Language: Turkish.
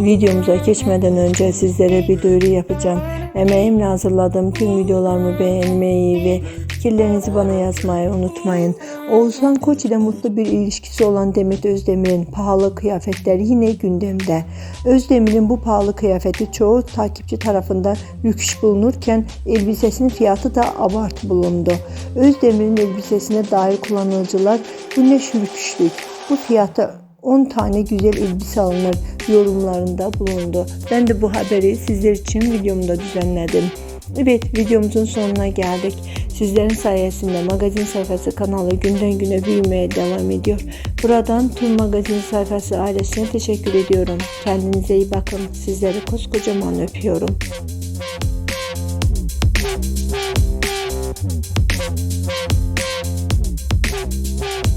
videomuza geçmeden önce sizlere bir duyuru yapacağım. Emeğimle hazırladığım tüm videolarımı beğenmeyi ve fikirlerinizi bana yazmayı unutmayın. Oğuzhan Koç ile mutlu bir ilişkisi olan Demet Özdemir'in pahalı kıyafetleri yine gündemde. Özdemir'in bu pahalı kıyafeti çoğu takipçi tarafından rüküş bulunurken elbisesinin fiyatı da abartı bulundu. Özdemir'in elbisesine dair kullanıcılar bu ne bu fiyata 10 tane güzel elbise alınır yorumlarında bulundu. Ben de bu haberi sizler için videomda düzenledim. Evet videomuzun sonuna geldik. Sizlerin sayesinde magazin sayfası kanalı günden güne büyümeye devam ediyor. Buradan tüm magazin sayfası ailesine teşekkür ediyorum. Kendinize iyi bakın. Sizleri koskocaman öpüyorum. Thank you.